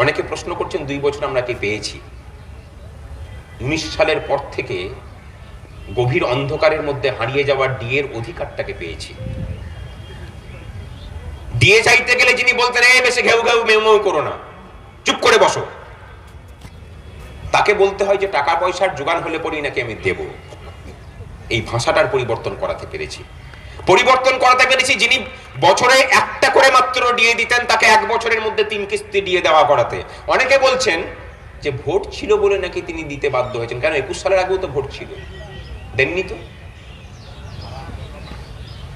অনেকে প্রশ্ন করছেন, দুই বছর আমরা কি পেয়েছি? উনিশ সালের পর থেকে গভীর অন্ধকারের মধ্যে হারিয়ে যাওয়া ডিএর অধিকারটাকে পেয়েছি। ডিএ চাইতে গেলে যিনি বলতেন, এই বেশি ঘেউ ঘেউ মেউ মেউ করো না, চুপ করে বসো। তাকে বলতে হয় যে, টাকা পয়সার যোগান হলে পরেই নাকি আমি দেব। এই ভাষাটার পরিবর্তন করাতে পেরেছি। পরিবর্তন করাতে পেরেছি, যিনি বছরে একটা করে মাত্র দিয়ে দিতেন, তাকে এক বছরের মধ্যে তিন কিস্তি দিয়ে দেওয়া করাতে। অনেকে বলছেন যে ভোট ছিল বলে নাকি তিনি দিতে বাধ্য হয়েছেন। কারণ একুশ সালের আগেও তো ভোট ছিল। দেননি তো?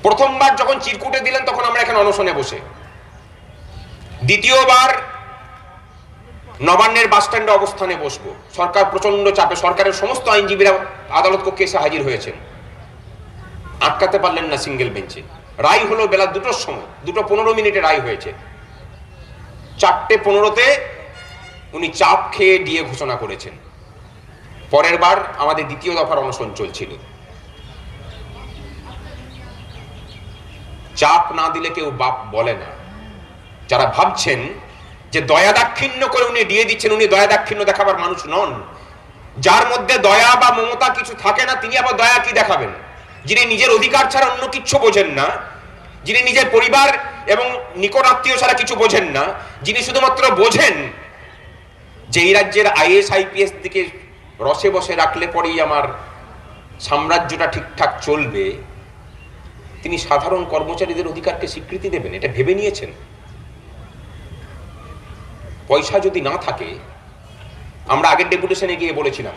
প্রথমবার যখন চিরকুটে দিলেন, তখন আমরা এখানে অনশনে বসে। দ্বিতীয়বার নবান্নের বাস স্ট্যান্ডে অবস্থানে বসবো। সরকার প্রচণ্ড চাপে, সরকারের সমস্ত আইনজীবীরা আদালত কক্ষে এসে হাজির হয়েছেন। আটকাতে পারলেন না সিঙ্গেল বেঞ্চে। রায় হলো বেলা দুটোর সময়, দুটো পনেরো মিনিটে রায় হয়েছে। চারটে পনেরোতে উনি চাপ খেয়ে দিয়ে ঘোষণা করেছেন। পরের বার আমাদের দ্বিতীয় দফার অনশন চলছিল। চাপ না দিলে কেউ বাপ বলে না। যারা ভাবছেন যে দয়া দাক্ষিণ্য করে উনি দিয়ে দিচ্ছেন, উনি দয়া দাক্ষিণ্য দেখাবার মানুষ নন। যার মধ্যে দয়া বা মমতা কিছু থাকে না, তিনি আবার দয়া কি দেখাবেন? যিনি নিজের অধিকার ছাড়া অন্য কিচ্ছু বোঝেন না, যিনি নিজের পরিবার এবং নিকট আত্মীয় ছাড়া কিছু বোঝেন না, যিনি শুধুমাত্র বোঝেন যে এই রাজ্যের আইএস, আইপিএস দিকে রসে বসে রাখলে পরেই আমার সাম্রাজ্যটা ঠিকঠাক চলবে, তিনি সাধারণ কর্মচারীদের অধিকারকে স্বীকৃতি দেবেন, এটা ভেবে নিয়েছেন? পয়সা যদি না থাকে, আমরা আগের ডেপুটেশনে গিয়ে বলেছিলাম,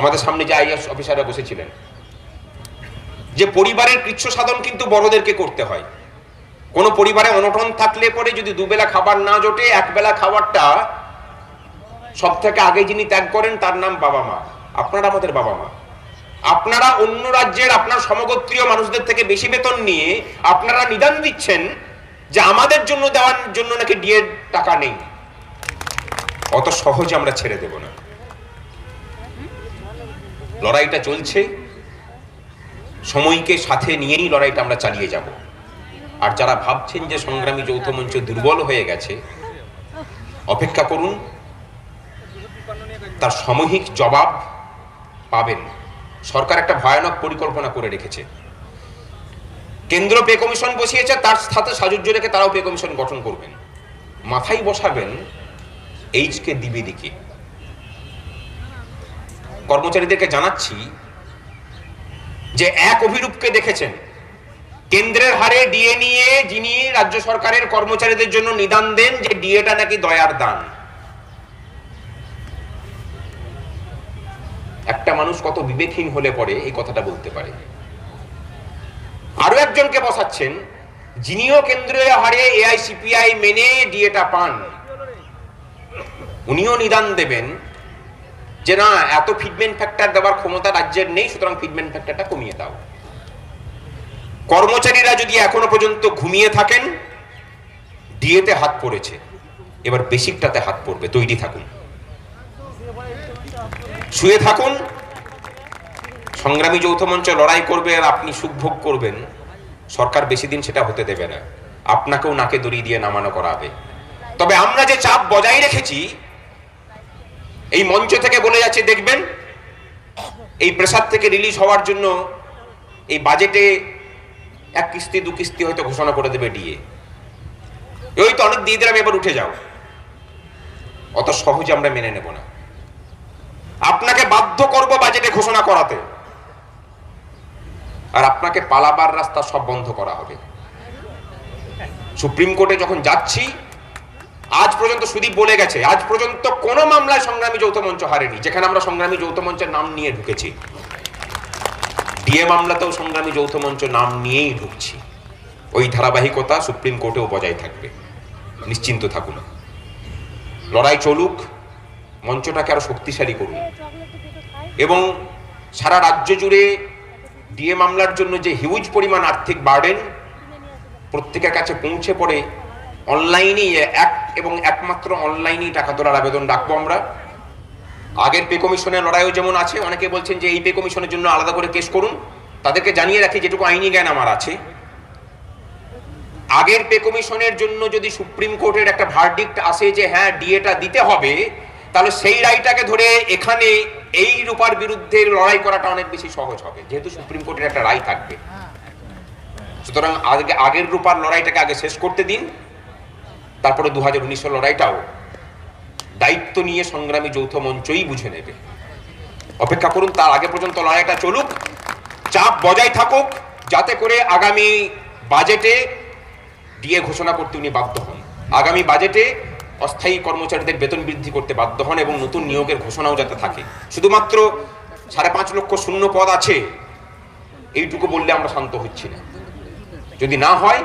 আমাদের সামনে যে আইএস অফিসাররা বসেছিলেন যে পরিবারের কৃচ্ছ সাধন কিন্তু বড়দেরকে করতে হয়। কোনো পরিবারে অনটন থাকলে পরে যদি দুবেলা খাবার না জোটে, একবেলা খাবারটা সব থেকে আগে যিনি ত্যাগ করেন তার নাম বাবা মা। আপনারা আমাদের বাবা মা। আপনারা অন্য রাজ্যের, আপনার সমগোত্রীয় মানুষদের থেকে বেশি বেতন নিয়ে আপনারা নিদান দিচ্ছেন যে আমাদের জন্য দেওয়ার জন্য নাকি ডিএর টাকা নেই। অত সহজে আমরা ছেড়ে দেব না। লড়াইটা চলছে। সময়কে সাথে নিয়েই লড়াইটা আমরা চালিয়ে যাব। আর যারা ভাবছেন যে সংগ্রামী যৌথ মঞ্চ দুর্বল হয়ে গেছে, অপেক্ষা করুন, তার সামূহিক জবাব পাবেন। সরকার একটা ভয়ানক পরিকল্পনা করে রেখেছে। কেন্দ্র পে কমিশন বসিয়েছে, তার সাথে সাজুজ্য রেখে তারাও পে কমিশন গঠন করবেন। মাথায় বসাবেন এইচকে দ্বিবেদীকে। কর্মচারীদেরকে জানাচ্ছি যে এক অভিরূপকে দেখেছেন। কেন্দ্রের হারে ডিএ নিয়ে যিনি রাজ্য সরকারের কর্মচারীদের জন্য নিদান দেন, যে ডিএটা নাকি দয়ার দান। একটা মানুষ কত বিবেকহীন হলে পরে এই কথাটা বলতে পারে। আরও একজনকে বসাচ্ছেন, যিনিও কেন্দ্রীয় হারে এআইসিপিআই মেনে ডিএটা পান। উনিও নিদান দেবেন। যে না, এত ফিডমেন্ট ফ্যাক্টর দেওয়ার ক্ষমতা রাজ্যের নেই, সুতরাং ফিডমেন্ট ফ্যাক্টরটা কমিয়ে দাও। কর্মচারীরা যদি এখনও পর্যন্ত ঘুমিয়ে থাকেন, ডিএতে হাত পড়েছে। এবার বেসিকটাতে হাত পড়বে, তৈরি থাকুন। শুয়ে থাকুন। সংগ্রামী যৌথ মঞ্চ লড়াই করবে আর আপনি সুখভোগ করবেন। সরকার বেশি দিন সেটা হতে দেবে না। আপনাকেও নাকে দড়ি দিয়ে নামানো করাবে। তবে আমরা যে চাপ বজায় রেখেছি এই মঞ্চ থেকে বলে যাচ্ছে, দেখবেন, এই প্রেসার থেকে রিলিজ হওয়ার জন্য এই বাজেটে এক কিস্তি, দু কিস্তি হয়তো ঘোষণা করে দেবে ডিএ ওই তো অনেক দিয়ে দিলাম, এবার উঠে যাও। অত সহজে আমরা মেনে নেব না। আপনাকে বাধ্য করব বাজেটে ঘোষণা করাতে। আর আপনাকে পালাবার রাস্তা সব বন্ধ করা হবে। সুপ্রিম কোর্টে যখন যাচ্ছি আজ পর্যন্ত সুদীপ বলে গেছে, আজ পর্যন্ত কোনো মামলায় সংগ্রামী যৌথ মঞ্চ হারেনি, যেখানে আমরা সংগ্রামী যৌথ মঞ্চের নাম নিয়ে ঢুকেছি। ডিএ মামলাতেও সংগ্রামী যৌথ মঞ্চ নাম নিয়েই ঢুকছি। ওই ধারাবাহিকতা সুপ্রিম কোর্টেও বজায় থাকবে। নিশ্চিন্ত থাকুন। লড়াই চলুক, মঞ্চটাকে আরও শক্তিশালী করুন। এবং সারা রাজ্য জুড়ে ডিএ মামলার জন্য যে হিউজ পরিমাণ আর্থিক বার্ডেন প্রত্যেকের কাছে পৌঁছে পড়ে অনলাইনেই এক এবং একমাত্র অনলাইনেই টাকা তোলার আবেদন রাখব আমরা। আগের পে কমিশনের লড়াইও যেমন আছে, অনেকে বলছেন যে এই পে কমিশনের জন্য আলাদা করে কেস করুন। তাদেরকে জানিয়ে রাখি, যেটুকু আইনি জ্ঞান আমার আছে। আগের পে কমিশনের জন্য যদি সুপ্রিম কোর্টের একটা ভার্ডিক্ট আসে যে হ্যাঁ ডিএটা দিতে হবে, তাহলে সেই রায়টাকে ধরে এখানে এই রূপার বিরুদ্ধে লড়াই করাটা অনেক বেশি সহজ হবে, যেহেতু সুপ্রিম কোর্টের একটা রায় থাকবে। সুতরাং আগে, আগের রূপার লড়াইটাকে আগে শেষ করতে দিন। তারপরে দু হাজার উনিশের লড়াইটাও দায়িত্ব নিয়ে সংগ্রামী যৌথ মঞ্চই বুঝে নেবে। অপেক্ষা করুন, তার আগে পর্যন্ত লড়াইটা চলুক, চাপ বজায় থাকুক, যাতে করে আগামী বাজেটে দিয়ে ঘোষণা করতে উনি বাধ্য হন। আগামী বাজেটে অস্থায়ী কর্মচারীদের বেতন বৃদ্ধি করতে বাধ্য হন এবং নতুন নিয়োগের ঘোষণাও যাতে থাকে। শুধুমাত্র সাড়ে পাঁচ লক্ষ শূন্য পদ আছে, এইটুকু বললে আমরা শান্ত হচ্ছি না। যদি না হয়,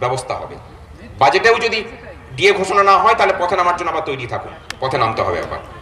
ব্যবস্থা হবে। বাজেটেও যদি দিয়ে ঘোষণা না হয়, তাহলে পথে নামার জন্য আবার তৈরি থাকুন। পথে নামতে হবে আবার।